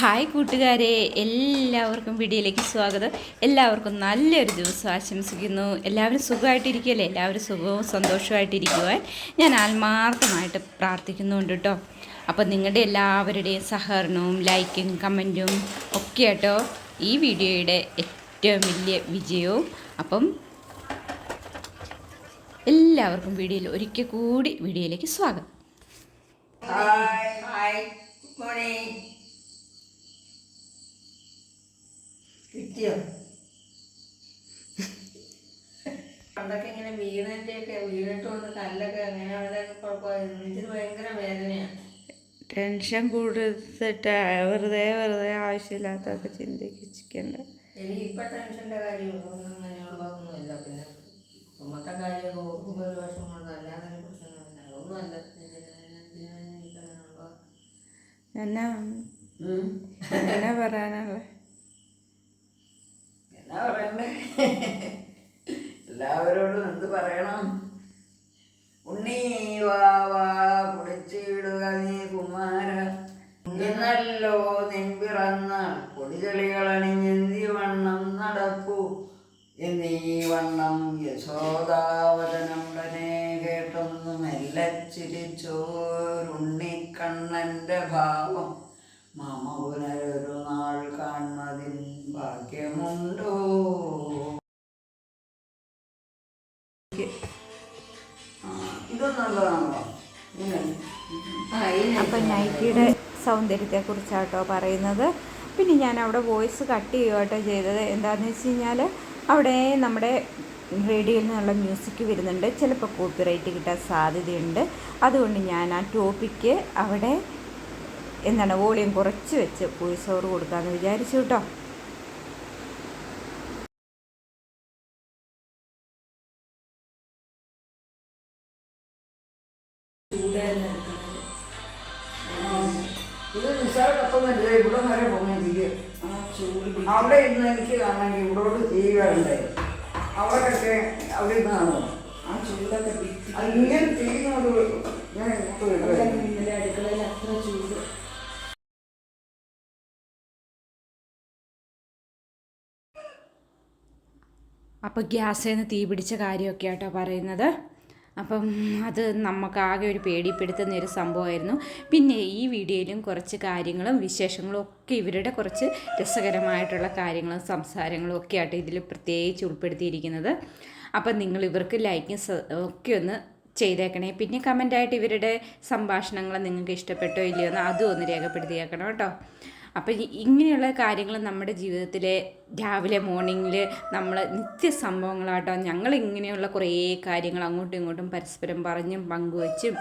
Hi കൂട്ടുകാരെ എല്ലാവർക്കും വീഡിയോയിലേക്ക് സ്വാഗതം. എല്ലാവർക്കും നല്ലൊരു ദിവസം ആശംസിക്കുന്നു. എല്ലാവരും സുഖമായിട്ടിരിക്കുകയല്ലേ? എല്ലാവരും സുഖവും സന്തോഷമായിട്ടിരിക്കുവാൻ ഞാൻ ആത്മാർത്ഥമായിട്ട് പ്രാർത്ഥിക്കുന്നുണ്ട് കേട്ടോ. അപ്പോൾ നിങ്ങളുടെ എല്ലാവരുടെയും സഹകരണവും ലൈക്കും കമന്റും ഒക്കെ കേട്ടോ ഈ വീഡിയോയുടെ ഏറ്റവും വലിയ വിജയവും. അപ്പം എല്ലാവർക്കും വീഡിയോയിൽ ഒരിക്കൽ കൂടി വീഡിയോയിലേക്ക് സ്വാഗതം. ഹായ് ഹായ് ഗുഡ് മോർണിംഗ് കിട്ടിയോ? പണ്ടൊക്കെ ഇങ്ങനെ വീണിട്ടൊക്കെ വീണിട്ടുകൊണ്ട് കല്ലൊക്കെ അങ്ങനെ അവിടെ ഇതിന് ഭയങ്കര വേദനയാണ് ടെൻഷൻ കൊടുത്തിട്ട് വെറുതെ വെറുതെ ആവശ്യമില്ലാത്തൊക്കെ ചിന്തിക്കണ്ട എനിക്ക് ഇപ്പം ടെൻഷന്റെ കാര്യമൊന്നും അങ്ങനെയുള്ളതൊന്നുമില്ല പിന്നെ കുടുംബത്തെ കാര്യമൊക്കെ ഓർക്കുമ്പോൾ ഒരു വർഷം കൊണ്ട് അല്ലാതെ ഒരു പ്രശ്നമില്ല അതൊന്നുമല്ല എന്നാ എന്നാ പറയാനുള്ള? എന്നാ പറയണ്ടേ? എല്ലാവരോടും എന്ത് പറയണം? ഉണ്ണി വാ വാ കുളിച്ചിടുക നീ കുമാര. ഇന്നല്ലോ നിൻപിറന്ന അണിഞ്ഞി വണ്ണം നടപ്പു. എന്നീ വണ്ണം യശോദാവതനുടനെ കേട്ടൊന്നു മെല്ലെ ചിരിച്ചോരുണ്ണിക്കണ്ണന്റെ ഭാവം. മാമ പുനരൊരു നാൾ കാണുന്നതിൻ ഭാഗ്യമുണ്ടോ? അപ്പം നൈറ്റിയുടെ സൗന്ദര്യത്തെക്കുറിച്ചാട്ടോ പറയുന്നത്. പിന്നെ ഞാൻ അവിടെ വോയിസ് കട്ട് ചെയ്യുകട്ടോ ചെയ്തത്. എന്താണെന്ന് വെച്ച് കഴിഞ്ഞാൽ അവിടെ നമ്മുടെ റേഡിയോയിൽ നിന്നുള്ള മ്യൂസിക് വരുന്നുണ്ട്. ചിലപ്പോൾ കോപ്പിറൈറ്റ് കിട്ടാൻ സാധ്യതയുണ്ട്. അതുകൊണ്ട് ഞാൻ ആ ടോപ്പിക്ക് അവിടെ എന്താണ് വോളിയം കുറച്ച് വെച്ച് വോയിസ് ഓവർ കൊടുക്കാമെന്ന് വിചാരിച്ചു കേട്ടോ. ഇരുന്ന് എനിക്ക് കാണണമെങ്കിൽ ഇവിടോട്ട് ടി വി വരണ്ടേ അവിടെയൊക്കെ അവിടെ കാണുമോ ആ ചൂടൊക്കെ വി കൊണ്ട് ഞാൻ ഇന്നലെ അടുക്കളയിൽ അത്ര ചൂട്. അപ്പോൾ ഗ്യാസിൽ നിന്ന് തീ പിടിച്ച കാര്യമൊക്കെ ആട്ടോ പറയുന്നത്. അപ്പം അത് നമുക്കാകെ ഒരു പേടിപ്പെടുത്തുന്ന ഒരു സംഭവമായിരുന്നു. പിന്നെ ഈ വീഡിയോയിലും കുറച്ച് കാര്യങ്ങളും വിശേഷങ്ങളും ഒക്കെ ഇവരുടെ കുറച്ച് രസകരമായിട്ടുള്ള കാര്യങ്ങളും സംസാരങ്ങളും ഒക്കെ ആയിട്ട് ഇതിൽ പ്രത്യേകിച്ച് ഉൾപ്പെടുത്തിയിരിക്കുന്നത്. അപ്പം നിങ്ങൾ ഇവർക്ക് ലൈക്കും ഒക്കെ ഒന്ന് ചെയ്തേക്കണേ. പിന്നെ കമന്റായിട്ട് ഇവരുടെ സംഭാഷണങ്ങൾ നിങ്ങൾക്ക് ഇഷ്ടപ്പെട്ടോ ഇല്ലയോ എന്ന് അതും ഒന്ന് രേഖപ്പെടുത്തിയേക്കണം കേട്ടോ. അപ്പം ഇങ്ങനെയുള്ള കാര്യങ്ങൾ നമ്മുടെ ജീവിതത്തിലെ രാവിലെ മോർണിംഗിൽ നമ്മൾ നിത്യ സംഭവങ്ങളാട്ടോ ഞങ്ങൾ ഇങ്ങനെയുള്ള കുറേ കാര്യങ്ങൾ അങ്ങോട്ടും ഇങ്ങോട്ടും പരസ്പരം പറഞ്ഞും പങ്കുവച്ചും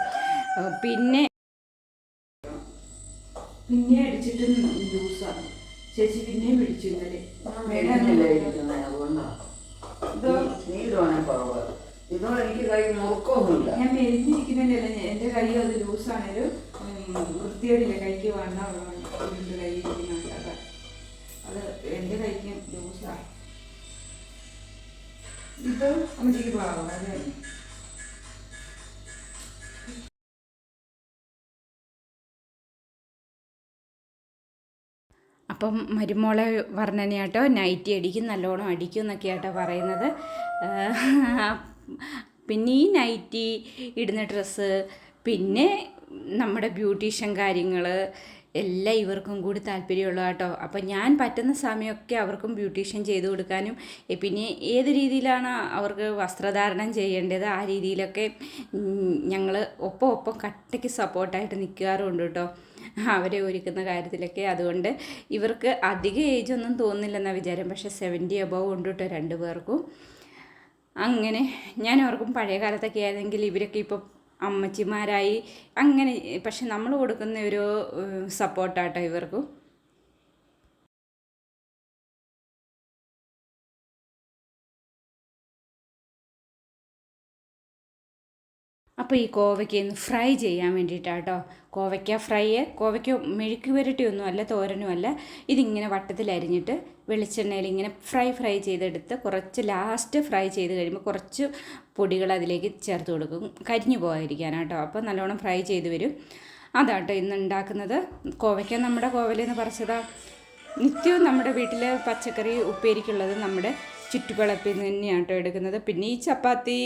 പിന്നെ പിന്നെ അടിച്ചിട്ട് ചേച്ചി പിടിച്ചു ഇന്നലെ ഇതോ? എനിക്ക് കൈ ഞാൻ മെലിഞ്ഞിരിക്കുന്നില്ല എന്റെ കൈ അത് ലൂസാണേലും വൃത്തിയോടില്ല കൈക്ക് വണ്ണമുള്ളതാണ് അമ്മച്ചിക്ക് പാവം അത് അപ്പം മരുമോളെ വർണനയാട്ടോ നൈറ്റി അടിക്കും നല്ലോണം അടിക്കും എന്നൊക്കെയാട്ടോ പറയുന്നത്. പിന്നെ ഈ നൈറ്റി ഇടുന്ന ഡ്രസ്സ് പിന്നെ നമ്മുടെ ബ്യൂട്ടീഷ്യൻ കാര്യങ്ങൾ എല്ലാം ഇവർക്കും കൂടി താല്പര്യമുള്ള കേട്ടോ. അപ്പം ഞാൻ പറ്റുന്ന സമയമൊക്കെ അവർക്കും ബ്യൂട്ടീഷ്യൻ ചെയ്ത് കൊടുക്കാനും പിന്നെ ഏത് രീതിയിലാണ് അവർക്ക് വസ്ത്രധാരണം ചെയ്യേണ്ടത് ആ രീതിയിലൊക്കെ ഞങ്ങൾ ഒപ്പം ഒപ്പം കട്ടയ്ക്ക് സപ്പോർട്ടായിട്ട് നിൽക്കാറുണ്ട് കേട്ടോ. അവരെ ഒരുക്കുന്ന കാര്യത്തിലൊക്കെ. അതുകൊണ്ട് ഇവർക്ക് അധിക ഏജ് ഒന്നും തോന്നില്ലെന്ന വിചാരം. പക്ഷേ സെവന്റി അബവ് ഉണ്ട് കേട്ടോ രണ്ട് പേർക്കും. അങ്ങനെ ഞാൻ ഓർക്കും പഴയ കാലത്തൊക്കെ ആയിരുന്നെങ്കിൽ ഇവരൊക്കെ ഇപ്പം അമ്മച്ചിമാരായി. അങ്ങനെ പക്ഷെ നമ്മൾ കൊടുക്കുന്ന ഒരു സപ്പോർട്ടാട്ടോ ഇവർക്കും. അപ്പോൾ ഈ കോവയ്ക്ക ഒന്ന് ഫ്രൈ ചെയ്യാൻ വേണ്ടിയിട്ടാണ് കേട്ടോ കോവയ്ക്ക ഫ്രൈ കോവയ്ക്ക മെഴുക്ക് പുരട്ടിയൊന്നും അല്ല തോരനും അല്ല. ഇതിങ്ങനെ വട്ടത്തിൽ അരിഞ്ഞിട്ട് വെളിച്ചെണ്ണയിൽ ഇങ്ങനെ ഫ്രൈ ഫ്രൈ ചെയ്തെടുത്ത് കുറച്ച് ലാസ്റ്റ് ഫ്രൈ ചെയ്ത് കഴിയുമ്പോൾ കുറച്ച് പൊടികൾ അതിലേക്ക് ചേർത്ത് കൊടുക്കും. കരിഞ്ഞു പോകാതിരിക്കാനാട്ടോ. അപ്പോൾ നല്ലോണം ഫ്രൈ ചെയ്ത് വരും. അതാട്ടോ ഇന്ന് ഉണ്ടാക്കുന്നത്. കോവയ്ക്ക നമ്മുടെ കോവലെന്ന് പറിച്ചതാ നിത്യവും നമ്മുടെ വീട്ടിൽ പച്ചക്കറി ഉപ്പേരിക്കുള്ളത് നമ്മുടെ ചുറ്റുപളപ്പിൽ നിന്ന് തന്നെയാണ് കേട്ടോ എടുക്കുന്നത്. പിന്നെ ഈ ചപ്പാത്തി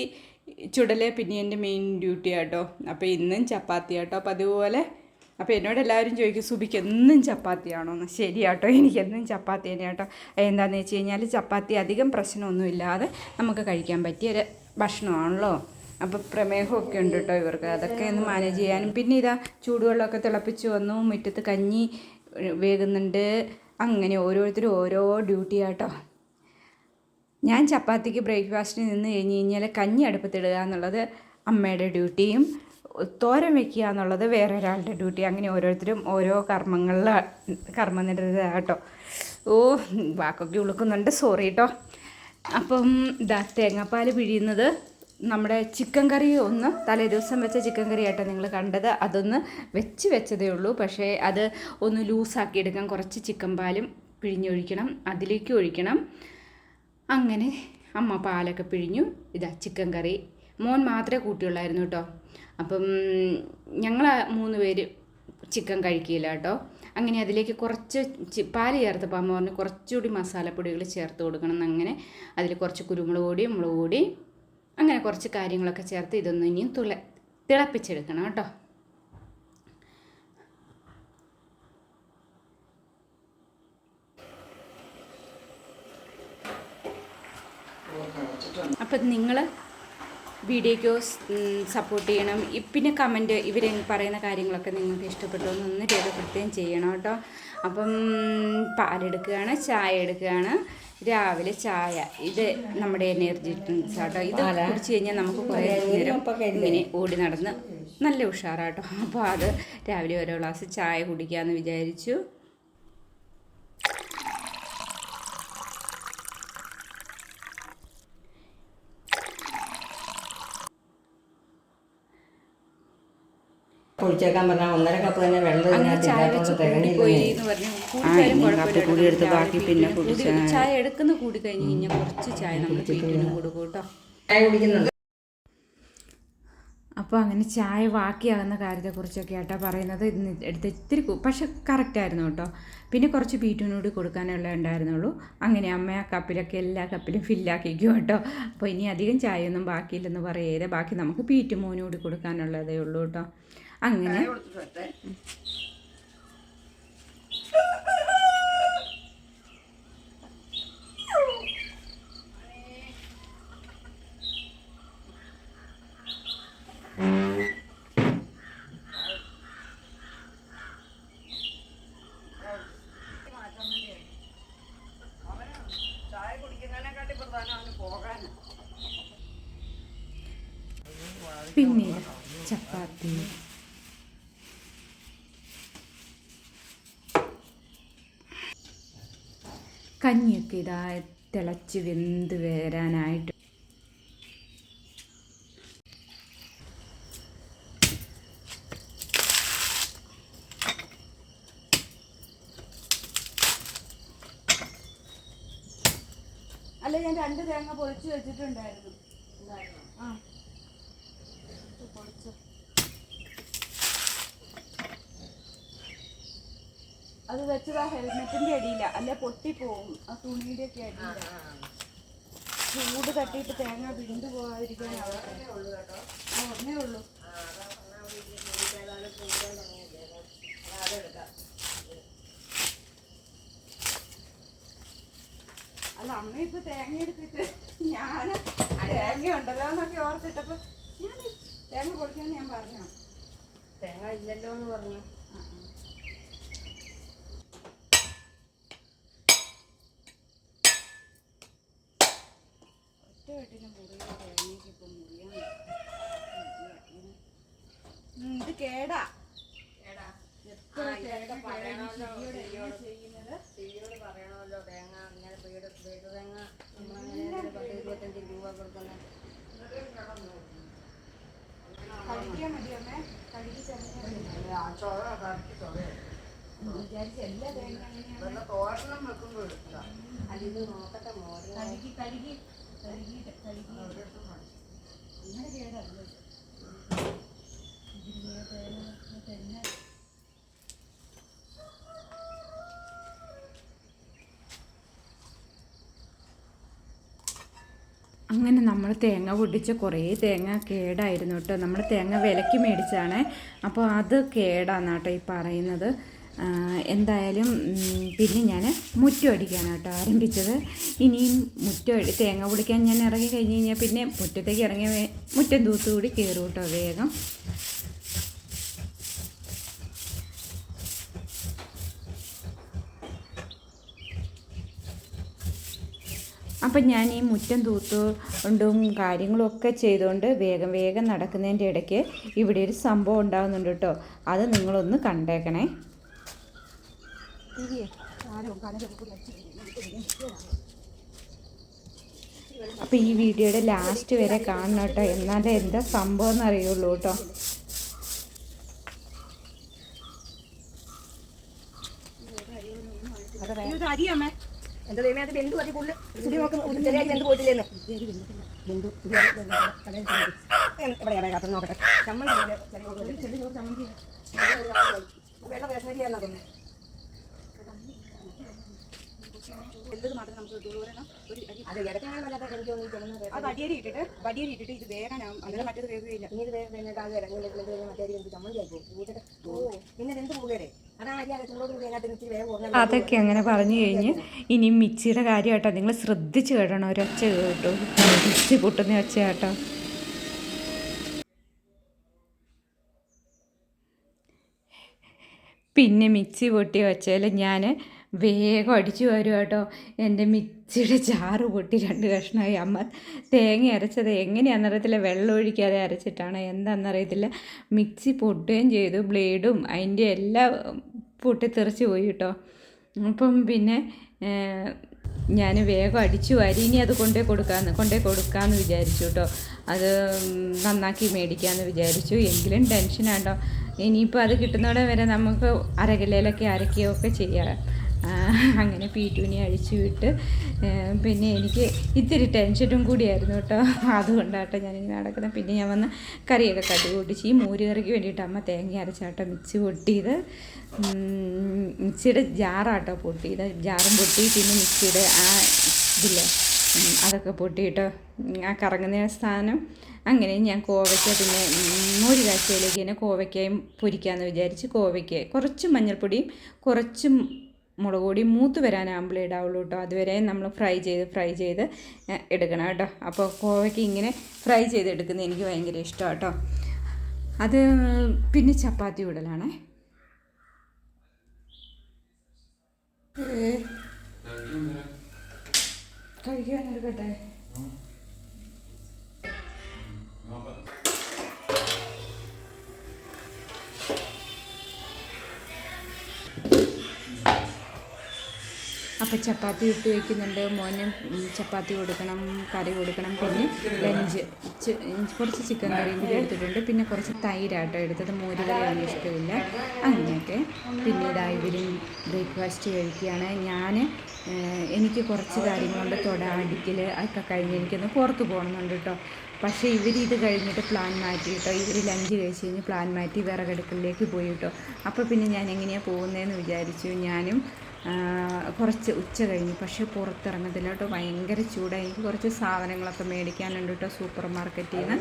ചുടൽ പിന്നെ എന്റെ മെയിൻ ഡ്യൂട്ടി ആട്ടോ. അപ്പോൾ ഇന്നും ചപ്പാത്തി ആട്ടോ. അപ്പോൾ അതുപോലെ അപ്പോൾ എന്നോട് എല്ലാവരും ചോദിക്കും സുബിക്ക് എന്നും ചപ്പാത്തിയാണോ എന്ന്. ശരിയാട്ടോ എനിക്ക് എന്നും ചപ്പാത്തി തന്നെ ആട്ടോ. എന്താണെന്ന് വെച്ച് കഴിഞ്ഞാൽ ചപ്പാത്തി അധികം പ്രശ്നമൊന്നുമില്ലാതെ നമുക്ക് കഴിക്കാൻ പറ്റിയ ഒരു ഭക്ഷണമാണല്ലോ. അപ്പോൾ പ്രമേഹമൊക്കെ ഉണ്ട് കേട്ടോ ഇവർക്ക്. അതൊക്കെ ഒന്ന് മാനേജ് ചെയ്യാനും. പിന്നെ ഇതാ ചൂടുവെള്ളമൊക്കെ തിളപ്പിച്ച് വന്നു മുറ്റത്ത് കഞ്ഞി വേകുന്നുണ്ട്. അങ്ങനെ ഓരോരുത്തരും ഓരോ ഡ്യൂട്ടി ആട്ടോ. ഞാൻ ചപ്പാത്തിക്ക് ബ്രേക്ക്ഫാസ്റ്റിൽ നിന്ന് കഴിഞ്ഞ് കഴിഞ്ഞാൽ കഞ്ഞി അടുപ്പത്തിടുക എന്നുള്ളത് അമ്മയുടെ ഡ്യൂട്ടിയും തോരൻ വെക്കുക എന്നുള്ളത് വേറെ ഒരാളുടെ ഡ്യൂട്ടി അങ്ങനെ ഓരോരുത്തരും ഓരോ കർമ്മങ്ങളിൽ കർമ്മനിരതാട്ടോ ഓ വാക്കൊക്കെ ഉളുക്കുന്നുണ്ട്. സോറി കേട്ടോ അപ്പം ഇതാ തേങ്ങാപ്പാൽ പിഴിയുന്നത്. നമ്മുടെ ചിക്കൻ കറി ഒന്ന് തലേ ദിവസം വെച്ച ചിക്കൻ കറി ആയിട്ടാണ് നിങ്ങൾ കണ്ടത്. അതൊന്ന് വെച്ച് വെച്ചതേ ഉള്ളൂ. പക്ഷേ അത് ഒന്ന് ലൂസാക്കി എടുക്കാൻ കുറച്ച് ചിക്കൻ പാലും പിഴിഞ്ഞൊഴിക്കണം. അതിലേക്ക് ഒഴിക്കണം. അങ്ങനെ അമ്മ പാലൊക്കെ പിഴിഞ്ഞു. ഇതാ ചിക്കൻ കറി മോൻ മാത്രമേ കൂട്ടിയുള്ളായിരുന്നു കേട്ടോ അപ്പം ഞങ്ങൾ മൂന്ന് പേര് ചിക്കൻ കഴിക്കില്ല കേട്ടോ അങ്ങനെ അതിലേക്ക് കുറച്ച് പാൽ ചേർത്തപ്പോൾ അമ്മ പറഞ്ഞു കുറച്ചുകൂടി മസാലപ്പൊടികൾ ചേർത്ത് കൊടുക്കണം എന്നങ്ങനെ. അതിൽ കുറച്ച് കുരുമുളക് പൊടി മുളക് പൊടി അങ്ങനെ കുറച്ച് കാര്യങ്ങളൊക്കെ ചേർത്ത് ഇതൊന്നും ഇനിയും തുള തിളപ്പിച്ചെടുക്കണം കേട്ടോ അപ്പം നിങ്ങൾ വീഡിയോയ്ക്ക് സപ്പോർട്ട് ചെയ്യണം. പിന്നെ കമന്റ് ഇവർ പറയുന്ന കാര്യങ്ങളൊക്കെ നിങ്ങൾക്ക് ഇഷ്ടപ്പെട്ടു എന്ന് ഒന്ന് രേഖപ്പെടുത്തുകയും ചെയ്യണം കേട്ടോ. അപ്പം പാലെടുക്കുകയാണ് ചായ എടുക്കുകയാണ്. രാവിലെ ചായ ഇത് നമ്മുടെ എനർജി ഡ്രിങ്ക്സ് ആട്ടോ. ഇത് കുടിച്ച് കഴിഞ്ഞാൽ നമുക്ക് കുറേ നേരം ഇങ്ങനെ ഓടി നടന്ന് നല്ല ഉഷാറാട്ടോ. അപ്പോൾ അത് രാവിലെ ഓരോ ഗ്ലാസ് ചായ കുടിക്കാമെന്ന് വിചാരിച്ചു. കുളിച്ചേക്കാൻ പറഞ്ഞാൽ ഒന്നര കപ്പ് തന്നെ വെള്ളം അങ്ങനെ ഇതിനകത്ത് തികഞ്ഞില്ലേ? കൂടി എടുത്ത് ബാക്കി പിന്നെ ചായ എടുക്കുന്ന കൂടി കഴിഞ്ഞ് കഴിഞ്ഞാൽ കുറച്ച് ചായ നമ്മൾ പീറ്റിനും കൊടുക്കും കേട്ടോ. ചായ കുടിക്കുന്നത് അപ്പോൾ അങ്ങനെ ചായ ബാക്കിയാകുന്ന കാര്യത്തെക്കുറിച്ചൊക്കെ ആട്ടോ പറയുന്നത്. ഇന്ന് എടുത്ത് ഇത്തിരി പക്ഷെ പക്ഷെ കറക്റ്റായിരുന്നു കേട്ടോ. പിന്നെ കുറച്ച് ബീറ്റിനൂടി കൊടുക്കാനുള്ള ഉണ്ടായിരുന്നുള്ളൂ. അങ്ങനെ അമ്മ ആ കപ്പിലൊക്കെ എല്ലാ കപ്പിലും ഫില്ലാക്കിക്കും കേട്ടോ. അപ്പോൾ ഇനി അധികം ചായയൊന്നും ബാക്കിയില്ലെന്ന് പറയരുത്. ബാക്കി നമുക്ക് പീറ്റുമോനോട് മോനൂടി കൊടുക്കാനുള്ളതേ ഉള്ളൂ കേട്ടോ. അങ്ങനെ ചായ കുടിക്കുന്നതിനെക്കാട്ടി പ്രധാനം അവന് പോകാൻ പിന്നെ ചപ്പാത്തി കഞ്ഞിയൊക്കെ ഇതാ തിളച്ച് വെന്ത് വരാനായിട്ട്. അല്ല ഞാൻ രണ്ട് തേങ്ങ പൊളിച്ച് വെച്ചിട്ടുണ്ടായിരുന്നു ആ പൊളിച്ചു അത് വെച്ചത് ആ ഹെൽമെറ്റിന്റെ അടിയില അല്ലെ പൊട്ടിപ്പോവും ആ തുണിയുടെ ഒക്കെ അടി ചൂട് തട്ടിയിട്ട് തേങ്ങ വിണ്ടു പോകാതിരിക്കാൻ ഒന്നേ ഉള്ളൂ അല്ല അമ്മ ഇപ്പൊ തേങ്ങ എടുത്തിട്ട് ഞാൻ തേങ്ങ ഉണ്ടല്ലോ എന്നൊക്കെ ഓർത്തിട്ടപ്പോ ഞാൻ തേങ്ങ പൊളിക്കാന്ന് ഞാൻ പറഞ്ഞു തേങ്ങ ഇല്ലല്ലോ എന്ന് പറഞ്ഞു വെട്ടിന് മുറിയോ തേങ്ങയ്ക്ക് ഇപ്പൊ മുറിയാൻ ഇത് കേടാ. എത്ര തേങ്ങ ചെയ്യുന്നത്? സ്ത്രീയോട് പറയണമല്ലോ തേങ്ങ ഇങ്ങനെ വീട് വീട് തേങ്ങ. നമ്മളങ്ങനെ പത്ത് ഇരുപത്തഞ്ച് രൂപ കൊടുക്കുന്ന. കഴിക്കാൻ മതി അമ്മേ. കഴുകി ചെറിയ വിചാരിച്ച എല്ലാ തേങ്ങ അങ്ങനെയാണ് കഴുകി കഴുകി. അങ്ങനെ നമ്മൾ തേങ്ങ പൊട്ടിച്ച കുറേ തേങ്ങ കേടായിരുന്നു കേട്ടോ. നമ്മൾ തേങ്ങ വിലക്ക് മേടിച്ചാണ്. അപ്പോൾ അത് കേട്ടോ ഈ പറയുന്നത്. എന്തായാലും പിന്നെ ഞാൻ മുറ്റം അടിക്കാനാണ് കേട്ടോ ആരംഭിച്ചത്. ഇനിയും മുറ്റം തേങ്ങ പൊടിക്കാൻ ഞാൻ ഇറങ്ങി കഴിഞ്ഞ് കഴിഞ്ഞാൽ പിന്നെ മുറ്റത്തേക്ക് ഇറങ്ങിയ വേ- മുറ്റം തൂത്തുകൂടി കയറും കേട്ടോ വേഗം. അപ്പം ഞാൻ ഈ മുറ്റം തൂത്തുകൊണ്ടും കൊണ്ടും കാര്യങ്ങളൊക്കെ ചെയ്തുകൊണ്ട് വേഗം വേഗം നടക്കുന്നതിന്റെ ഇടയ്ക്ക് ഇവിടെ ഒരു സംഭവം ഉണ്ടാകുന്നുണ്ട് കേട്ടോ. അത് നിങ്ങളൊന്ന് കണ്ടേക്കണേ. അപ്പോൾ ഈ വീഡിയോയുടെ ലാസ്റ്റ് വരെ കാണണം കേട്ടോ. എന്നാലേ എന്താ സംഭവം എന്ന് അറിയുള്ളൂ കേട്ടോ എന്റെ ദൈവമേ ബന്ധു അത് കൂടുതൽ. നോക്കുന്ന ചെറിയ ബന്ധു പോയിട്ടില്ലെന്ന്. ബന്ധു എവിടെയാ കാത്തു നോക്കട്ടെ. ചമ്മന്തി ചെറിയ ഒരു അത് ഇടയ്ക്കാണ് വല്ലാത്ത എനിക്ക് തോന്നി ചെല്ലുന്നത് അത് വടിയേരി ഇട്ടിട്ട് വടിയേരി ഇട്ടിട്ട് ഇത് വേഗനാവും അന്നേരം മറ്റേത് വേഗമില്ല ഇനി ഇത് വേഗം മറ്റേ ചമ്മന്തി ഓ പിന്നെ രണ്ട് അതൊക്കെ അങ്ങനെ പറഞ്ഞു കഴിഞ്ഞ് ഇനി മിക്സിയുടെ കാര്യം കേട്ടോ നിങ്ങൾ ശ്രദ്ധിച്ച് കേടണം ഒരൊച്ച കേട്ടോ. മിക്സി പൊട്ടുന്ന ഒച്ച കേട്ടോ പിന്നെ മിക്സി പൊട്ടി വെച്ചാൽ ഞാൻ വേഗം അടിച്ചു വരും കേട്ടോ എന്റെ മിക്സിയുടെ ചാറ് പൊട്ടി രണ്ട് കഷ്ണമായി. അമ്മ തേങ്ങ അരച്ചത് എങ്ങനെയാണെന്നറിയത്തില്ല വെള്ളം ഒഴിക്കാതെ അരച്ചിട്ടാണ്. എന്താണെന്നറിയത്തില്ല മിക്സി പൊട്ടുകയും ചെയ്തു. ബ്ലേഡും അതിന്റെ എല്ലാം പൊട്ടിത്തെറിച്ച് പോയി കേട്ടോ അപ്പം പിന്നെ ഞാൻ വേഗം അടിച്ചു വരി. ഇനി അത് കൊണ്ടേ കൊടുക്കാമെന്ന് കൊണ്ടേ കൊടുക്കാമെന്ന് വിചാരിച്ചു കേട്ടോ അത് നന്നാക്കി മേടിക്കാമെന്ന് വിചാരിച്ചു. എങ്കിലും ടെൻഷനാണ്ടോ ഇനിയിപ്പോൾ അത് കിട്ടുന്നിടം വരെ നമുക്ക് അരകിലയിലൊക്കെ അരക്കുകയൊക്കെ ചെയ്യാം. അങ്ങനെ പീറ്റൂനി അഴിച്ചു വിട്ട് പിന്നെ എനിക്ക് ഇത്തിരി ടെൻഷനും കൂടിയായിരുന്നു കേട്ടോ. അതുകൊണ്ടാട്ടോ ഞാനിങ്ങനെ നടക്കുന്നത്. പിന്നെ ഞാൻ വന്ന് കറിയൊക്കെ കട്ടി പൊട്ടിച്ച് ഈ മോര് കറിക്ക് വേണ്ടിയിട്ട് അമ്മ തേങ്ങ അരച്ചാട്ടോ മിക്സി പൊട്ടിയത്. മിക്സിയുടെ ജാറാട്ടോ പൊട്ടിയത്. ജാറും പൊട്ടി പിന്നെ മിക്സിയുടെ ആ ഇതില്ലേ അതൊക്കെ പൊട്ടിയിട്ട് ആ കറങ്ങുന്ന സ്ഥാനം അങ്ങനെ ഞാൻ കോവയ്ക്ക പിന്നെ ഉം, മോര് കാച്ചിയിലേക്ക് തന്നെ കോവയ്ക്കയും പൊരിക്കാമെന്ന് വിചാരിച്ച് കോവയ്ക്ക കുറച്ച് മഞ്ഞൾപ്പൊടിയും കുറച്ച് മുളക് മൂത്ത് വരാനാകുമ്പോൾ ഇടാവുള്ളൂ കേട്ടോ. അതുവരെ നമ്മൾ ഫ്രൈ ചെയ്ത് ഫ്രൈ ചെയ്ത് എടുക്കണം കേട്ടോ. അപ്പോൾ കോവയ്ക്ക് ഇങ്ങനെ ഫ്രൈ ചെയ്ത് എടുക്കുന്നത് എനിക്ക് ഭയങ്കര ഇഷ്ടമാണ് കേട്ടോ. അത് പിന്നെ ചപ്പാത്തി ഇടലാണേ. കഴിക്കാനെടുക്കട്ടെ അപ്പോൾ ചപ്പാത്തി ഇട്ട് വയ്ക്കുന്നുണ്ട് മോന് ചപ്പാത്തി കൊടുക്കണം കറി കൊടുക്കണം പിന്നെ ലഞ്ച് കുറച്ച് ചിക്കൻ കറിയും കൂടി എടുത്തിട്ടുണ്ട്. പിന്നെ കുറച്ച് തൈരാട്ടോ എടുത്തത്. മോര് കറിയാണ് ഇഷ്ടമില്ല. അങ്ങനെയൊക്കെ. പിന്നെ ഇതാ ഇവരും ബ്രേക്ക്ഫാസ്റ്റ് കഴിക്കുകയാണ്. ഞാൻ എനിക്ക് കുറച്ച് കാര്യങ്ങളുണ്ട്. തൊട അടിക്കൽ ഒക്കെ കഴിഞ്ഞ് എനിക്കൊന്ന് പുറത്ത് പോകണമെന്നുണ്ട് കേട്ടോ പക്ഷേ ഇവർ ഇത് കഴിഞ്ഞിട്ട് പ്ലാൻ മാറ്റി കേട്ടോ ഇവർ ലഞ്ച് കഴിച്ച് കഴിഞ്ഞ് പ്ലാൻ മാറ്റി വിറകടുക്കലിലേക്ക് പോയി കേട്ടോ അപ്പോൾ പിന്നെ ഞാൻ എങ്ങനെയാണ് പോകുന്നതെന്ന് വിചാരിച്ചു. ഞാനും കുറച്ച് ഉച്ച കഴിഞ്ഞു. പക്ഷേ പുറത്തിറങ്ങത്തില്ല കേട്ടോ. ഭയങ്കര ചൂടായി എനിക്ക് കുറച്ച് സാധനങ്ങളൊക്കെ മേടിക്കാനുണ്ട് കേട്ടോ സൂപ്പർ മാർക്കറ്റിൽ നിന്ന്.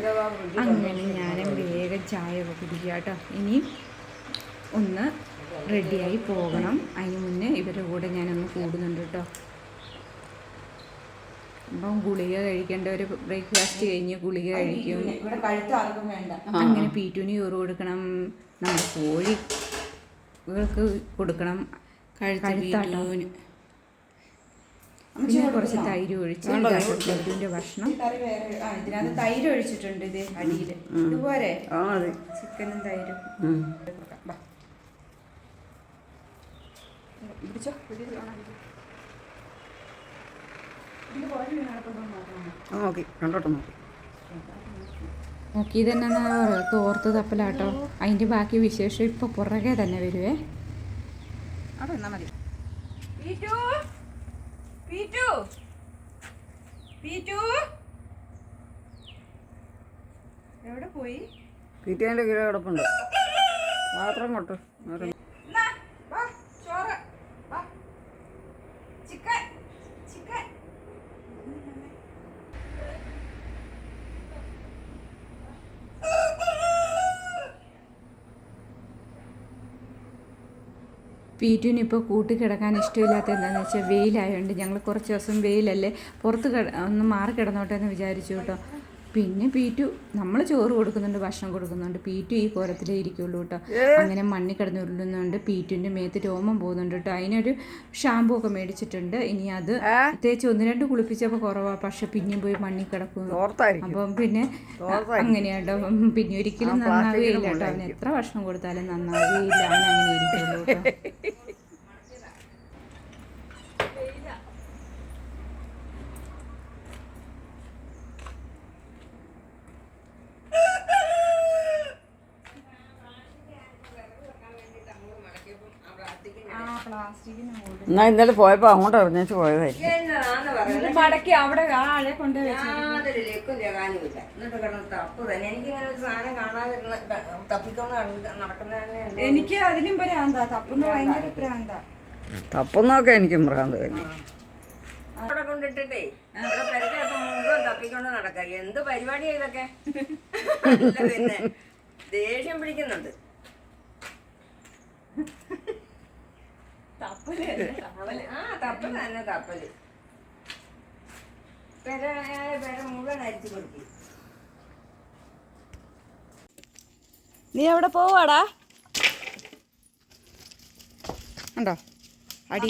അങ്ങനെ ഞാനും വേഗം ചായ ഒക്കെ കുടിക്കുക കേട്ടോ. ഇനി ഒന്ന് റെഡിയായി പോകണം. അതിന് മുന്നേ ഇവരുടെ കൂടെ ഞാനൊന്ന് കൂടുന്നുണ്ട് കേട്ടോ. അപ്പം ഗുളിക ഒരു ബ്രേക്ക്ഫാസ്റ്റ് കഴിഞ്ഞ് ഗുളിക കഴിക്കും. അങ്ങനെ പീറ്റുവിന് ചോറ് കൊടുക്കണം. നമ്മുടെ കോഴി ഇവർക്ക് കൊടുക്കണം. കഴുത്താട്ടോ. പിന്നെ കുറച്ച് തൈര് ഒഴിച്ച് പീറ്റുവിന്റെ ഭക്ഷണം. ഇതിനകത്ത് തൈര് ഒഴിച്ചിട്ടുണ്ട് ഇത് അടിയിൽ ഇതുപോലെ ചിക്കനും തൈരും. ബാ. പിടിച്ചോ? നോക്കി കണ്ടോട്ടെ നോക്കി. നോക്കി തന്നെ തോർത്ത് തപ്പലാട്ടോ. അതിന്റെ ബാക്കി വിശേഷം ഇപ്പോൾ പുറകെ തന്നെ വരുവേ. അവിടെ നിന്നാ മതി. പീറ്റു പീറ്റു പീറ്റു. എവിടെ പോയി? കിറ്റിയന്റെ കിലോ കിടപ്പുണ്ട്. മാത്രം കൊട്ട് വേറെ എന്നാ, വാ, ചോറ് വാ. ചിക്കൻ ചിക്കൻ പീറ്റുവിന് ഇപ്പോൾ കൂട്ടി കിടക്കാൻ ഇഷ്ടമില്ലാത്ത എന്താണെന്ന് വെച്ചാൽ വെയിലായതുകൊണ്ട് ഞങ്ങൾ കുറച്ച് ദിവസം വെയിലല്ലേ പുറത്ത് കിട ഒന്ന് മാറി കിടന്നോട്ടെ എന്ന് വിചാരിച്ചു കേട്ടോ. പിന്നെ പീറ്റു നമ്മൾ ചോറ് കൊടുക്കുന്നുണ്ട് ഭക്ഷണം കൊടുക്കുന്നുണ്ട്. പീറ്റു ഈ കോലത്തിലേ ഇരിക്കുള്ളൂ കേട്ടോ. അങ്ങനെ മണ്ണി കിടന്ന് ഉരുളുന്നുണ്ട് പീറ്റുവിന്റെ മേത്ത് രോമം പോകുന്നുണ്ട് കേട്ടോ. അതിനൊരു ഷാമ്പു ഒക്കെ മേടിച്ചിട്ടുണ്ട്. ഇനി അത് പ്രത്യേകിച്ച് ഒന്ന് രണ്ട് കുളിപ്പിച്ചപ്പോൾ കുറവാണ് പക്ഷെ പിന്നെയും പോയി മണ്ണി കിടക്കും. അപ്പം പിന്നെ അങ്ങനെയാട്ടോ പിന്നെ ഒരിക്കലും നന്നാവുകയില്ല കേട്ടോ. അവന് എത്ര ഭക്ഷണം കൊടുത്താലും നന്നാവുകയില്ല അവൻ അങ്ങനെ ഇരിക്കുള്ളൂ കേട്ടോ. എന്നാ ഇന്നലെ പോയപ്പോ അങ്ങോട്ട് അറിഞ്ഞു പോയതായിരിക്കും മടക്കി അവിടെ ആളെ കൊണ്ട് വെച്ചു. യാതൊരു ലക്കും ജകാനുമില്ല എന്നിട്ട് കിടന്ന് തപ്പ് തന്നെ. എനിക്കിങ്ങനെ ഒരു സാധനം തപ്പിക്കൊണ്ട് നടക്കുന്നതന്നെ എനിക്ക് അതിലും ഭ്രാന്താ. തപ്പുന്ന ഭയങ്കര ഭ്രാന്താ. തപ്പുന്നൊക്കെ എനിക്ക് ഭ്രാന്ത് തന്നെ. അവിടെ കൊണ്ടിട്ടിട്ടേ. അവിടെ മുഴുവൻ തപ്പിക്കൊണ്ട് നടക്കുക. എന്ത് പരിപാടിയാ ഇതൊക്കെ? പിന്നെ ദേഷ്യം പിടിക്കുന്നുണ്ട്. തപ്പൽ തപ്പൽ. ആ തപ്പൽ തന്നെ തപ്പൽ. പെര പെര മുഴുവൻ അരിച്ചു കൊടുക്കും. നീ എവിടെ പോവാടാ. ഉണ്ടോ അടി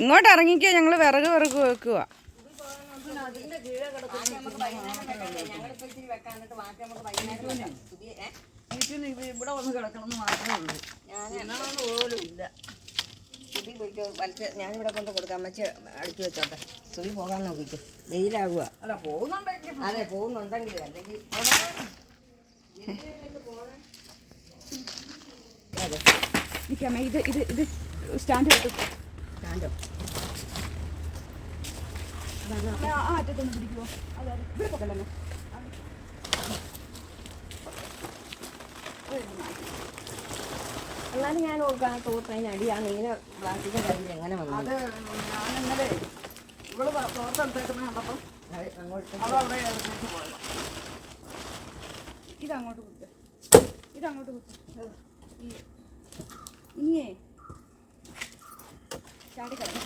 ഇങ്ങോട്ട് ഇറങ്ങിക്കോ ഞങ്ങൾ വിറക് വിറക് വെക്കുക അതിന്റെ കീഴെ കിടക്കും നമുക്ക് വൈകുന്നേരം വെക്കണ്ടേ ഞങ്ങളിപ്പോ ഇച്ചിരി വെക്കാൻ എന്നിട്ട് നമുക്ക് വൈകുന്നേരം വീട്ടിൽ ഇവിടെ വന്ന് കിടക്കണമെന്ന് മാത്രമേ ഉള്ളൂ. ഞാൻ എന്നാണെന്ന് പോലും ഇല്ല. സുബി പോയിക്കോ വലിച്ച് ഞാനിവിടെ കൊണ്ട് കൊടുക്കാം. അമ്മച്ച് അടിച്ചു വെച്ചോട്ടെ. സുബി പോകാൻ നോക്കിക്കോ. വെയിലാകുക അല്ല പോകുന്നുണ്ടെങ്കിൽ അതെ പോകുന്നുണ്ടെങ്കിൽ അല്ലെങ്കിൽ അതെ ഇത് ഇത് ഇത് സ്റ്റാൻഡ് കിട്ടും സ്റ്റാൻഡോ ആ അറ്റത്തൊന്ന് പിടിക്കുമോ അതെ ഇവിടെ പൊക്കല്ലേ എന്നാലും ഞാൻ ഓർക്കാൻ തോട്ടതിന് അടിയാണ്. ഇങ്ങനെ പ്ലാസ്റ്റിക്കും എങ്ങനെ വന്നത് അത് ഞാൻ ഇന്നലെ കണ്ടപ്പം അതവിടെ ഇറങ്ങിച്ച് പോയത് ഇതങ്ങോട്ട് കുത്ത്. ഇതങ്ങോട്ട് കുത്ത്. ഇനിയേ ചാടി പിടി.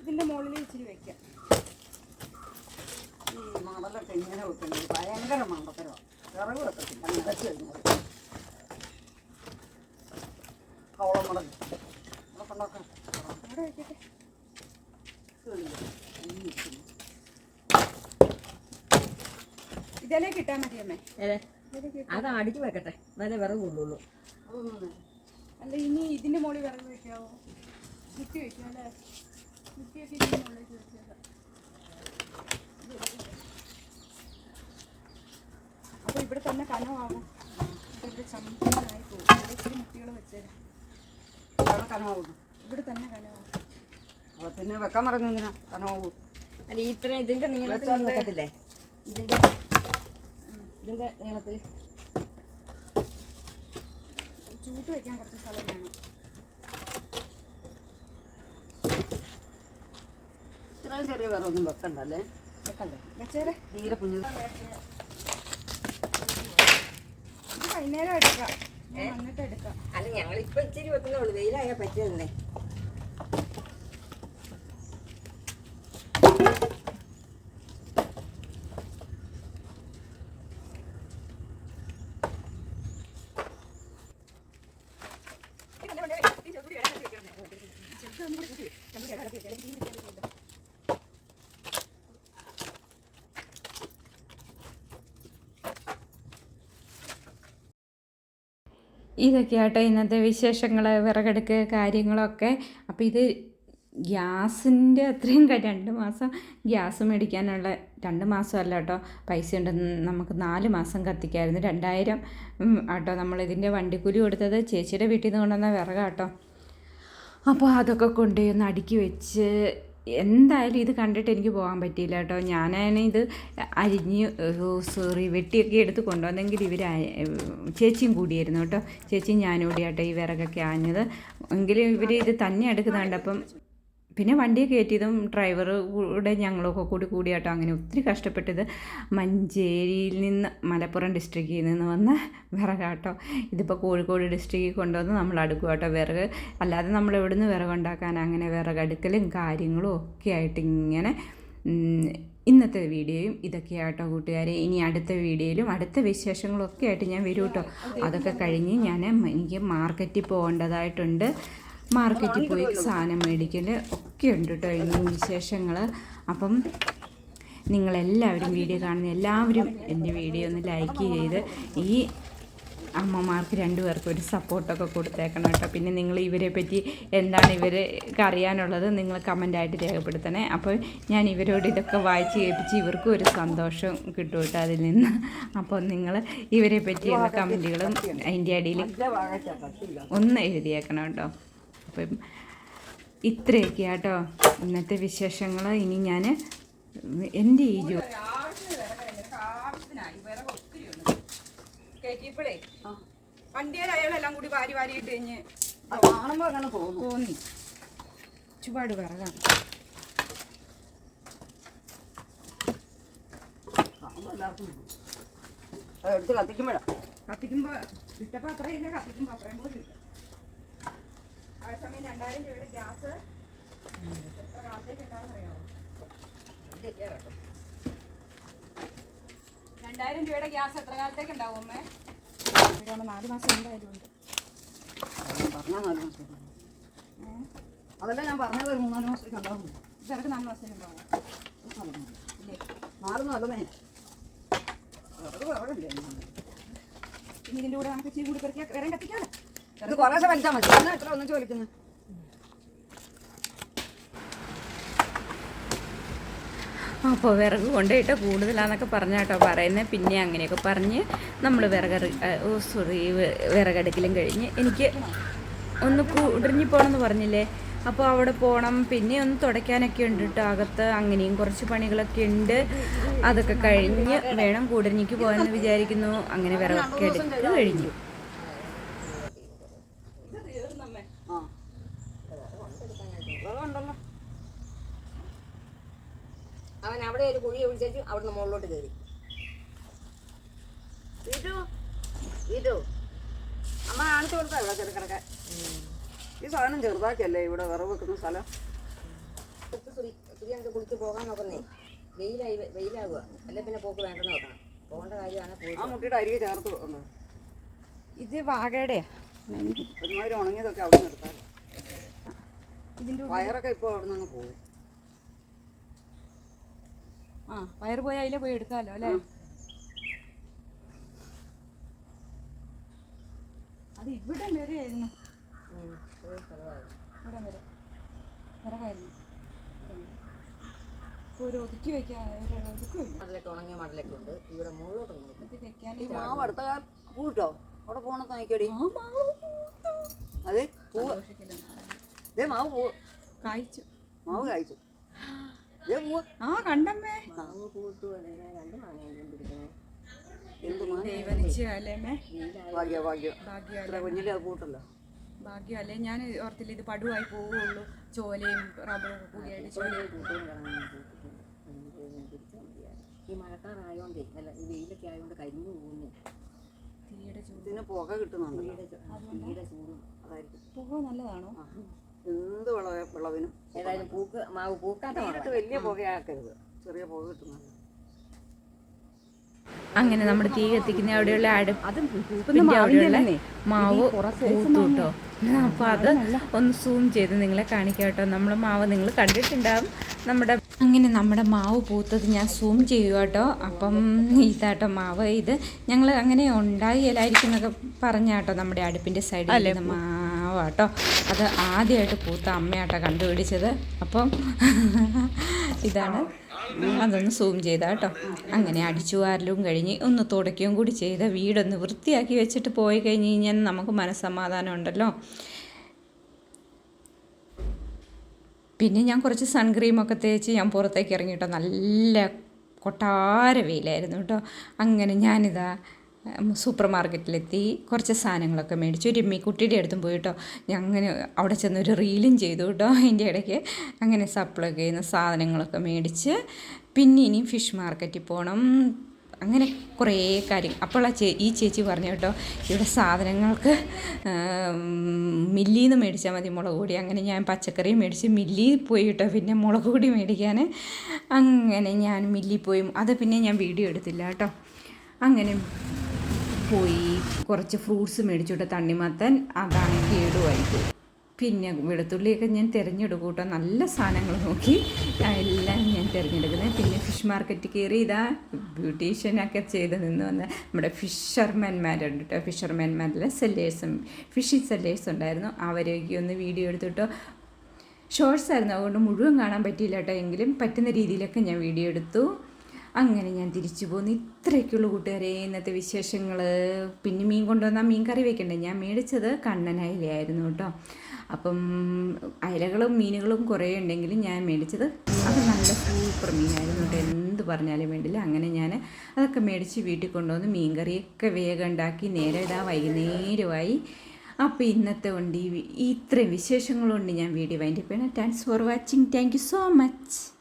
ഇതിന്റെ മുകളിൽ ഇച്ചിരി വെക്കാം. ഈ മണലൊക്കെ ഇങ്ങനെ വെക്കുന്നത് ഭയങ്കര മണ്ടത്തരമാണ് വിറക് വെക്കത്തില്ല നിരച്ച് കഴിഞ്ഞാൽ കവളം വെക്കട്ടെ ഇതിലേക്ക് ഇട്ടാൽ മതി അമ്മേ? അത് അടിച്ചു വെക്കട്ടെ. നല്ല വിറക് കൊള്ളുള്ളൂ. അല്ല ഇനി ഇതിന്റെ മുകളിൽ വിറക് വെക്കാവോ? കുത്തി വെക്കാം അല്ലേ? കുത്തിയൊക്കെ ഇതിന്റെ മുകളിലേക്ക് വെച്ചേക്കാം. ഇവിടെ തന്നെ കനമാകും ഇവിടെ ചമ്മനായി പോകും. ഇവിടെ ഇച്ചിരി മുട്ടികൾ വെച്ചേരാം. അവിടെ ഇവിടെ തന്നെ കനമാകും അപ്പോൾ പിന്നെ വെക്കാൻ പറഞ്ഞെന്തിനാ കനമാവൂ അല്ല ഇത്ര ഇതിന്റെ നീളത്തിൽ വെക്കത്തില്ലേ? ഇതിന്റെ ഇതിന്റെ നീളത്തിൽ. ചൂട്ട് വെക്കാൻ കുറച്ച് സ്ഥലം വേണം. ഇത്രയും ചെറിയ വേറെ ഒന്നും വെക്കണ്ടല്ലേ വെക്കണ്ടേ? വെച്ചേരെ. തീരെ കുഞ്ഞു വൈകുന്നേരം എടുക്കാം. അല്ല ഞങ്ങൾ ഇപ്പൊ ഇച്ചിരി വെക്കുന്നുള്ളൂ വെയിലായ പറ്റിയതല്ലേ ഇതൊക്കെയാട്ടോ ഇന്നത്തെ വിശേഷങ്ങൾ വിറകെടുക്ക് കാര്യങ്ങളൊക്കെ. അപ്പോൾ ഇത് ഗ്യാസിന്റെ അത്രയും രണ്ട് മാസം ഗ്യാസ് മേടിക്കാനുള്ള രണ്ട് മാസമല്ല കേട്ടോ പൈസ ഉണ്ട് നമുക്ക് നാല് മാസം കത്തിക്കായിരുന്നു. രണ്ടായിരം ആട്ടോ നമ്മളിതിന്റെ വണ്ടിക്കൂലി കൊടുത്തത്. ചേച്ചിയുടെ വീട്ടിൽ നിന്ന് കൊണ്ടുവന്ന വിറകാട്ടോ. അപ്പോൾ അതൊക്കെ കൊണ്ടുപോയി ഒന്ന് അടുക്കി വെച്ച് എന്തായാലും ഇത് കണ്ടിട്ട് എനിക്ക് പോകാൻ പറ്റിയില്ല കേട്ടോ. ഞാനാണ് ഇത് അരിഞ്ഞ് സോറി വെട്ടിയൊക്കെ എടുത്ത് കൊണ്ടുവന്നെങ്കിൽ ഇവർ ചേച്ചിയും കൂടിയായിരുന്നു കേട്ടോ. ചേച്ചിയും ഞാനും കൂടിയാട്ടോ ഈ വിറകൊക്കെ ആഞ്ഞത്. എങ്കിലും ഇവർ ഇത് തന്നെ എടുക്കുന്നുണ്ട്. അപ്പം പിന്നെ വണ്ടി കയറ്റിയതും ഡ്രൈവർ കൂടെ ഞങ്ങളൊക്കെ കൂടി കൂടിയാട്ടോ അങ്ങനെ ഒത്തിരി കഷ്ടപ്പെട്ടത്. മഞ്ചേരിയിൽ നിന്ന് മലപ്പുറം ഡിസ്ട്രിക്റ്റിൽ നിന്ന് വന്ന വിറകാട്ടോ. ഇതിപ്പോൾ കോഴിക്കോട് ഡിസ്ട്രിക്റ്റിൽ കൊണ്ടുവന്ന് നമ്മൾ അടുക്കും കേട്ടോ വിറക്. അല്ലാതെ നമ്മൾ എവിടുന്ന് വിറകുണ്ടാക്കാൻ അങ്ങനെ വിറകടുക്കലും കാര്യങ്ങളും ഒക്കെ ആയിട്ട് ഇങ്ങനെ ഇന്നത്തെ വീഡിയോയും ഇതൊക്കെയാട്ടോ കൂട്ടുകാരെ. ഇനി അടുത്ത വീഡിയോയിലും അടുത്ത വിശേഷങ്ങളൊക്കെ ആയിട്ട് ഞാൻ വരും കേട്ടോ അതൊക്കെ കഴിഞ്ഞ് ഞാൻ എനിക്ക് മാർക്കറ്റിൽ പോകേണ്ടതായിട്ടുണ്ട്. മാർക്കറ്റിൽ പോയി സാധനം മേടിക്കൽ ഒക്കെ ഉണ്ട് കേട്ടോ. ഇനി വിശേഷങ്ങൾ. അപ്പം നിങ്ങളെല്ലാവരും വീഡിയോ കാണുന്ന എല്ലാവരും എന്റെ വീഡിയോ ഒന്ന് ലൈക്ക് ചെയ്ത് ഈ അമ്മമാർക്ക് രണ്ടുപേർക്കും ഒരു സപ്പോർട്ടൊക്കെ കൊടുത്തേക്കണം കേട്ടോ. പിന്നെ നിങ്ങൾ ഇവരെ പറ്റി എന്താണ് ഇവർക്ക് അറിയാനുള്ളത് നിങ്ങൾ കമന്റായിട്ട് രേഖപ്പെടുത്തണേ. അപ്പോൾ ഞാൻ ഇവരോട് ഇതൊക്കെ വായിച്ച് കേൾപ്പിച്ച് ഇവർക്കും ഒരു സന്തോഷം കിട്ടും കേട്ടോ അതിൽ നിന്ന്. അപ്പോൾ നിങ്ങൾ ഇവരെ പറ്റിയുള്ള കമന്റുകളും അതിന്റെ അടിയിൽ ഒന്ന് എഴുതിയേക്കണം കേട്ടോ. അപ്പം ഇത്രയൊക്കെ കേട്ടോ ഇന്നത്തെ വിശേഷങ്ങൾ. ഇനി ഞാൻ എന്റെ ഈ ജോ കയറ്റിയപ്പോഴേ വണ്ടിയിൽ അയാളെല്ലാം കൂടി വാരി വാരി ഇട്ട് കഴിഞ്ഞ് അത് കാണുമ്പോൾ അങ്ങനെ തോന്നും. തോന്നി ചുപാട് വിറകാണ്. കാണുമ്പോൾ എല്ലാവർക്കും തോന്നും. അത് എടുത്ത് കത്തിക്കുമ്പോഴാ. കത്തിക്കുമ്പോ ഇട്ടപ്പോ അത്രയില്ല കത്തിക്കുമ്പോ അത്രയും പോലും സമയം രണ്ടായിരം രൂപയുടെ ഗ്യാസ് എത്ര കാലത്തേക്ക് ഉണ്ടാകുന്ന അറിയാമോ? രണ്ടായിരം രൂപയുടെ ഗ്യാസ് എത്ര കാലത്തേക്ക് ഉണ്ടാവും അമ്മേ ഇവിടെ നാല് മാസം എന്തായാലും ഉണ്ട് പറഞ്ഞാൽ നാല് മാസത്തേക്ക് അതല്ല ഞാൻ പറഞ്ഞത് ഒരു മൂന്നാൽ മാസത്തേക്ക് ഉണ്ടാവും. ഇവർക്ക് നാല് മാസത്തേക്ക് ഉണ്ടാവും. ഇല്ലേ? നാല് നല്ലതേ വെറുതെ വെറകല്ലേ ഇനി ഇതിന്റെ കൂടെ നമുക്ക് ചീ കൂടി പെറുക്കിയാൽ വരാൻ കത്തിക്കാലോ? ഇത് കുറേശ്ശെ വലിച്ചാൽ മതി. എന്നാ എത്ര ഒന്നിച്ച് വലിക്കുന്നത് അപ്പോൾ വിറക് കൊണ്ടുപോയിട്ട് കൂടുതലാന്നൊക്കെ പറഞ്ഞ കേട്ടോ പറയുന്നത് പിന്നെ അങ്ങനെയൊക്കെ പറഞ്ഞ് നമ്മൾ വിറക് ഓ സോറി വിറകടുക്കലും കഴിഞ്ഞ് എനിക്ക് ഒന്ന് കുടിഞ്ഞു പോകണമെന്ന് പറഞ്ഞില്ലേ? അപ്പോൾ അവിടെ പോകണം പിന്നെ ഒന്ന് തുടയ്ക്കാനൊക്കെ ഉണ്ട് കേട്ടോ അകത്ത് അങ്ങനെയും കുറച്ച് പണികളൊക്കെ ഉണ്ട്. അതൊക്കെ കഴിഞ്ഞ് വേണം കൂടഞ്ഞിക്ക് പോകാമെന്ന് വിചാരിക്കുന്നു. അങ്ങനെ വിറകൊക്കെ എടുത്ത് കഴിഞ്ഞു ആ വെള്ളമുണ്ടല്ലോ അവൻ ഒഴിച്ചു അവിടുന്ന് മുകളിലോട്ട് കയറി. വീട്ടു വീട്ടു അമ്മ കാണിച്ചു കൊടുത്താ ഇവിടെ കയറി ഈ സാധനം ചെറുതാക്കിയല്ലേ ഇവിടെ വിറവ് വെക്കുന്ന സ്ഥലം? സുരിയാനൊക്കെ കുളിച്ച് പോകാൻ നോക്കുന്നേ. വെയിലായി വെയിലാവുക. അല്ലെ പിന്നെ പോക്ക് വേണ്ടെന്ന് നോക്കണം. പോകേണ്ട കാര്യമാണ് ആ മുട്ടിയുടെ അരികെ ചേർത്ത് ഒന്ന്. ഇത് വാകയുടെ. ഒരുമാതിരി ഉണങ്ങിയതൊക്കെ അവിടെ നിന്ന് എടുത്താൽ ഇതിന്റെ വയറൊക്കെ ഇപ്പോൾ അവിടെ നിന്ന് പോകും. ആ വയറ് പോയി അതിലെ പോയി എടുക്കാമല്ലോ അല്ലേ? അത് ഇവിടെ വരെയായിരുന്നു ഇവിടെ വരെ. വിറകായിരുന്നു. ഇപ്പൊ ഒരു ഒതുക്കി വെക്കാൻ ഒരു ഒതുക്കില്ല മടലൊക്കെ ഉണങ്ങിയ മടലൊക്കെ ഉണ്ട്. ഇവിടെ മുകളിലോട്ട് നോക്കും ഇത് വെക്കാൻ ഈ മാവ് അടുത്ത കാലം പൂട്ടോ അവിടെ പോണത്ത് നോക്കിയടി അതെ പൂവ് ഇതേ മാവ്. കായ്ച്ചു. മാവ് പൂവ് ആ കണ്ടമ്മേ. ഭാഗ്യ അല്ലേ ഞാൻ ഓർത്തില്ല ഇത് പടുവായി പോവുള്ളൂ ചോലയും റബ്ബറും കൂടിയായിട്ട് ചോലയും ഈ മഴക്കാറായോണ്ടേ അല്ല ഈ വെയിലൊക്കെ ആയതുകൊണ്ട് കരിഞ്ഞു പോകുന്നു. തീയുടെ ചൂട്. പുക കിട്ടുന്നുണ്ട് തീയുടെ ചൂടും. അതായിരിക്കും. പുക നല്ലതാണോ. എന്ത് വിളവ വിളവിനും ഏതായാലും പൂക്ക് മാവ് പൂക്കാത്ത വലിയ പുകയാക്കരുത്. ചെറിയ പുക കിട്ടുന്നത് അങ്ങനെ നമ്മുടെ തീ കത്തിക്കുന്ന അവിടെയുള്ള അടുപ്പിന്റെ അവിടെയുള്ള മാവ് കൂട്ടോ. അപ്പൊ അപ്പോൾ അത് ഒന്ന് സൂം ചെയ്ത് നിങ്ങളെ കാണിക്കാം കേട്ടോ. നമ്മൾ മാവ് നിങ്ങൾ കണ്ടിട്ടുണ്ടാവും. നമ്മുടെ അങ്ങനെ നമ്മുടെ മാവ് പൂത്തത് ഞാൻ സൂം ചെയ്യുക കേട്ടോ. അപ്പം ഇതാട്ടോ മാവ്. ഇത് ഞങ്ങൾ അങ്ങനെ ഉണ്ടായി എല്ലായിരിക്കും എന്നൊക്കെ പറഞ്ഞാട്ടോ നമ്മുടെ അടുപ്പിന്റെ സൈഡിൽ മാവാട്ടോ അത് ആദ്യമായിട്ട് പൂത്ത അമ്മയാട്ടോ കണ്ടുപിടിച്ചത്. അപ്പം ഇതാണ്. അതൊന്ന് സൂം ചെയ്ത കേട്ടോ അങ്ങനെ അടിച്ചു വാരലും കഴിഞ്ഞ് ഒന്ന് തുടയ്ക്കുകയും കൂടി ചെയ്ത വീടൊന്ന് വൃത്തിയാക്കി വെച്ചിട്ട് പോയി കഴിഞ്ഞ് കഴിഞ്ഞാൽ നമുക്ക് മനസ്സമാധാനം ഉണ്ടല്ലോ. പിന്നെ ഞാൻ കുറച്ച് സൺക്രീമൊക്കെ തേച്ച് ഞാൻ പുറത്തേക്ക് ഇറങ്ങി കേട്ടോ നല്ല കൊട്ടാര വെയിലായിരുന്നു കേട്ടോ. അങ്ങനെ ഞാനിതാ സൂപ്പർ മാർക്കറ്റിലെത്തി കുറച്ച് സാധനങ്ങളൊക്കെ മേടിച്ചു. ഒരു കുട്ടിയുടെ അടുത്തും പോയിട്ടോ ഞാൻ അങ്ങനെ അവിടെ ചെന്ന് ഒരു റീലും ചെയ്തു കേട്ടോ അതിന്റെ ഇടയ്ക്ക് അങ്ങനെ സപ്ലൈ ചെയ്യുന്ന സാധനങ്ങളൊക്കെ മേടിച്ച് പിന്നെ ഇനിയും ഫിഷ് മാർക്കറ്റിൽ പോകണം അങ്ങനെ കുറേ കാര്യം അപ്പോൾ ആ ചേ ഈ ചേച്ചി പറഞ്ഞു കേട്ടോ ഇവിടെ സാധനങ്ങൾക്ക് മില്ലിയിൽ നിന്ന് മേടിച്ചാൽ മതി മുളക് പൊടി. അങ്ങനെ ഞാൻ പച്ചക്കറി മേടിച്ച് മില്ലി പോയി കേട്ടോ പിന്നെ മുളക് പൊടി മേടിക്കാൻ. അങ്ങനെ ഞാൻ മില്ലി പോയി. അത് പിന്നെ ഞാൻ വീഡിയോ എടുത്തില്ല കേട്ടോ അങ്ങനെ പോയി കുറച്ച് ഫ്രൂട്ട്സ് മേടിച്ചിട്ട് തണ്ണിമത്തൻ അതാണ് കേടുമായിട്ട് പിന്നെ വെളുത്തുള്ളിയൊക്കെ ഞാൻ തിരഞ്ഞെടുക്കും നല്ല സാധനങ്ങൾ നോക്കി. എല്ലാം ഞാൻ തിരഞ്ഞെടുക്കുന്നത് പിന്നെ ഫിഷ് മാർക്കറ്റ് കയറി ഇതാ ബ്യൂട്ടീഷ്യനൊക്കെ ചെയ്ത് നിന്ന് വന്ന നമ്മുടെ ഫിഷർമാൻമാരുണ്ട് കേട്ടോ. ഫിഷർമാൻമാരിലെ സെല്ലേഴ്സും ഫിഷിംഗ് സെല്ലേഴ്സ് ഉണ്ടായിരുന്നു. അവരെയൊക്കെ ഒന്ന് വീഡിയോ എടുത്തിട്ടോ. ഷോർട്സ് ആയിരുന്നു. അതുകൊണ്ട് മുഴുവൻ കാണാൻ പറ്റിയില്ല കേട്ടോ. എങ്കിലും പറ്റുന്ന രീതിയിലൊക്കെ ഞാൻ വീഡിയോ എടുത്തു. അങ്ങനെ ഞാൻ തിരിച്ചു പോകുന്നു ഇത്രയൊക്കെയുള്ളൂ കൂട്ടുകാരെ ഇന്നത്തെ വിശേഷങ്ങൾ പിന്നെ മീൻ കൊണ്ടുവന്നാൽ മീൻ കറി വെക്കണ്ടേ? ഞാൻ മേടിച്ചത് കണ്ണൻ അയലയായിരുന്നു കേട്ടോ. അപ്പം അയലകളും മീനുകളും കുറേ ഉണ്ടെങ്കിലും ഞാൻ മേടിച്ചത് അത് നല്ല സൂപ്പർ മീനായിരുന്നു കേട്ടോ. എന്ത് പറഞ്ഞാലും വേണ്ടില്ല. അങ്ങനെ ഞാൻ അതൊക്കെ മേടിച്ച് വീട്ടിൽ കൊണ്ടുവന്ന് മീൻ കറിയൊക്കെ വേഗം ഉണ്ടാക്കി നേരെ ഇതാ വൈകുന്നേരമായി. അപ്പോൾ ഇന്നത്തെ കൊണ്ട് ഈ ഇത്രയും വിശേഷങ്ങളുണ്ട് ഞാൻ വീഡിയോ വൈൻഡ് ചെയ്യണം thanks for watching thank you so much